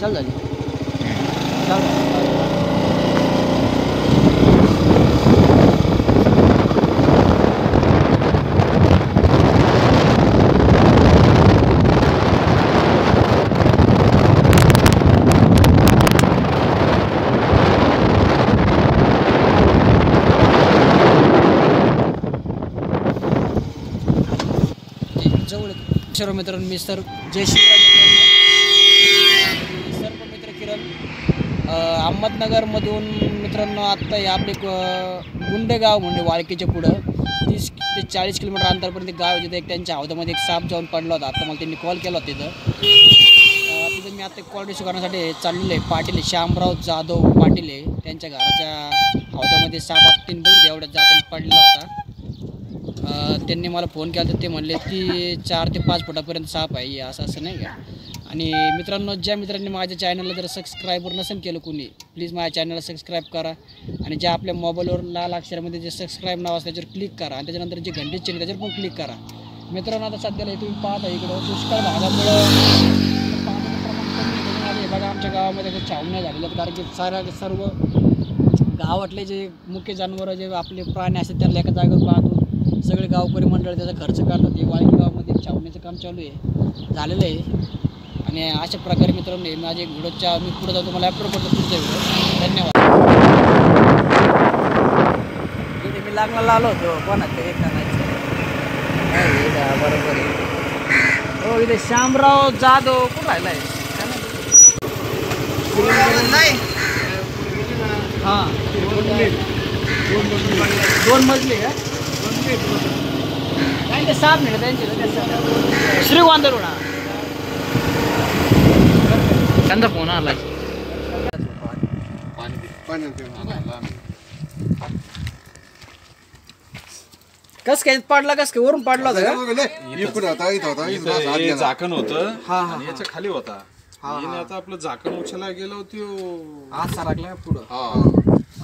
चाल झाली चाल झाली. जवळ सर्व मित्रांनो मी सर जय शिवराज मित्रांनो. सर्व मित्र किरण अ, अहमदनगरमधून मित्रांनो आत्ता हे आपले गुंडेगाव म्हणजे वाळकीच्या पुढं तीस ते चाळीस किलोमीटर अंतरपर्यंत एक गाव आहे तिथे एक त्यांच्या हौदामध्ये एक साप जाऊन पडला होता. आत्ता मला त्यांनी कॉल केला होता तिथं. तिथं मी आता कॉल रिसिव्ह करण्यासाठी चाललेलो आहे. पाटील श्यामराव जाधव पाटील आहे. त्यांच्या घराच्या हौदामध्ये साप आत्तीन तीन एवढ्या एवढ्यात पडला होता. त्यांनी मला फोन केला तर ते म्हणले की चार ते पाच फुटापर्यंत साप आहे असं असं नाही का आणि मित्रांनो ज्या मित्रांनी माझ्या चॅनलला जर सबस्क्राईबर नसेल केलं कोणी प्लीज माझ्या चॅनलला सबस्क्राईब करा. आणि ज्या आपल्या मोबाईलवर लाल अक्षरामध्ये जे सबस्क्राईब नाव असतं त्याच्यावर क्लिक करा. आणि त्याच्यानंतर जे घंटे चिन्ह त्याच्यावर पण क्लिक करा. मित्रांनो आता सध्याला तुम्ही पाहता इकडं. दुष्काळ भागामुळं बघा आमच्या गावामध्ये काही छावण्या झालेल्या आहेत. कारण की साऱ्या सर्व गावातले जे मुख्य जनावरं जे आपले प्राणी असतात त्यांना एका जागेवर पाहतो. सगळे गावकरी मंडळ त्याचा खर्च करतात. हे वाळकी गावामध्ये छावण्याचं काम चालू आहे. झालेलं आहे. आणि अशा प्रकारे मित्रांनो हे माझे व्हिडिओच्या मी पुढे जाऊन तुम्हाला अपलोड करतो पुढचा व्हिडिओ धन्यवाद. इथे मी लागला आलो होतो. कोणाचं हे करायचं बरोबर आहे. हो इथे श्यामराव जाधव. कुठं राहिला आहे हां. दोन मजली का ते साप मिळत त्यांचे श्रीगोंद त्यांचा फोन आला कस काय पडला कस काय? वरून पडला होता का? इकडं होता इथं होता इथं गेला. झाकण होतं हा, हा, आणि याच्या खाली होता. हिने आता आपलं झाकण उचलायला गेलो होतो. हात सारखला पुढं? हा.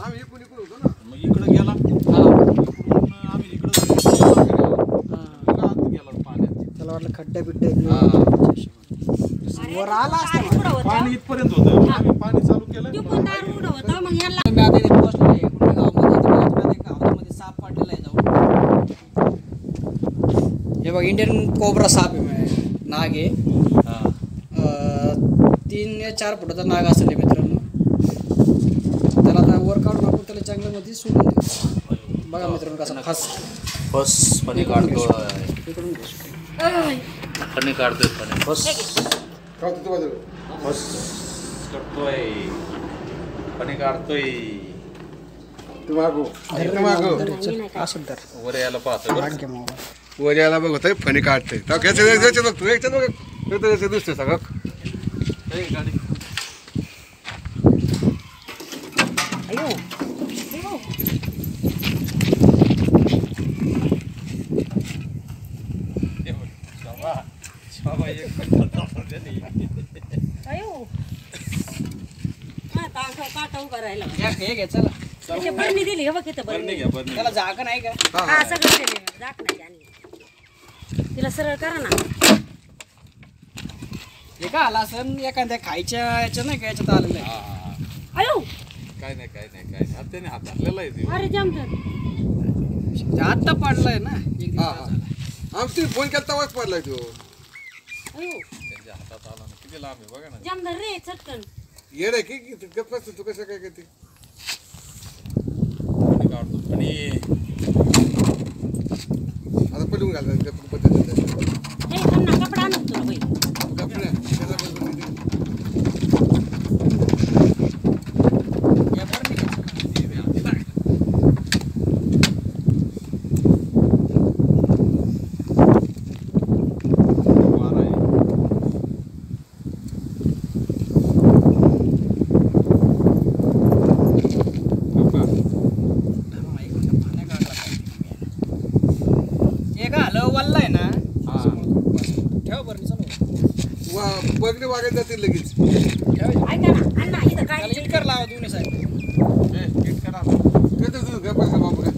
आम्ही इकडून इकडून होतो ना? मग इकडे गेला. हा. इकडून आम्ही इकडे आत गेला पाण्यात. त्याला वाटलं खड्डे बिड्डे वर आला असता पाणी इथपर्यंत होतं. आम्ही पाणी चालू केलं मी आता इथे पोहोचलोय कुठल्या गावामध्ये तर बघा, तिकडे एक गावामध्ये साप पडलेला आहे जाऊन. हे बघ इंडियन कोबरा साप आहे म्हणजे. नाग आहे. हा. अं, तीन या चार फुटाचा नाग असेल हे मित्रांनो. त्याला आता वर काढून आपण त्याला चांगलं मध्ये सोडून देऊ. बघा मित्रांनो कसा फास बस पाणी काढतोय. इकडून घुसतो. पाणी काढतोय पाणी बस Terus ketui పనికాడుతోయ్ पाहतो फणी काढतोय हे घे चला. बरणी दिली हे बघ इथं बरं बरणी घ्या बरं त्याला जागा नाही का? हा सगळं दिले तिला सरळ करा ना. हे का आला असं एखाद्या खायच्या याच्या नाही का? याच्यात आलेलं आहे. अयो. काय नाही काय नाही काय नाही. आता त्याने हात धरलेला आहे ते. अरे आत्ता पडलाय ना. एक दिवस झाला. आमची फोन केला तेव्हाच पडलाय तो. अयो. हातात आला ना किती लांब आहे बघा ना. जमदर रे चटकन. येड आहे की गप्प असतो तू कसं काय करते पाणी काढतो. आणि आता पडून घालतात गप्प पद्धतीने हे थांब ना कपडा आणून तुला बाई गप्प नाही त्याला पण- या बरं नाही का? वारा आहे हो का? हा, एक मिनिट, पाण्या काढला पाहिजे. हे का आलं वल्ल आहे ना हा. बरं चलो वा बघणे जातील लगेच ठेव ऐका ना अण्णा इथं काय त्याला लावा दोन्ही साईड ए, नीट करा कसं तू गप्प असं बाबू काय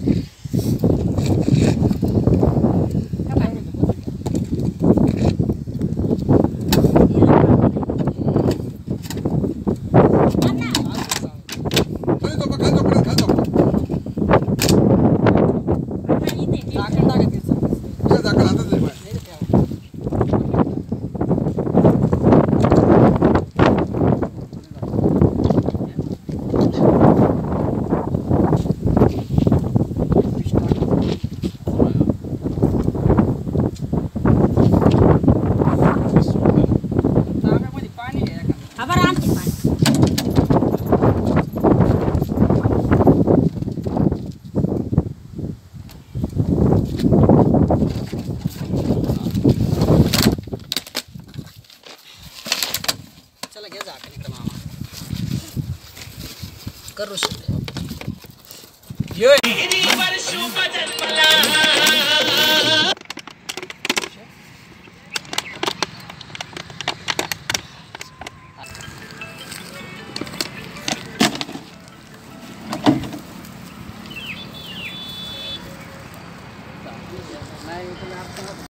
करू शकतो.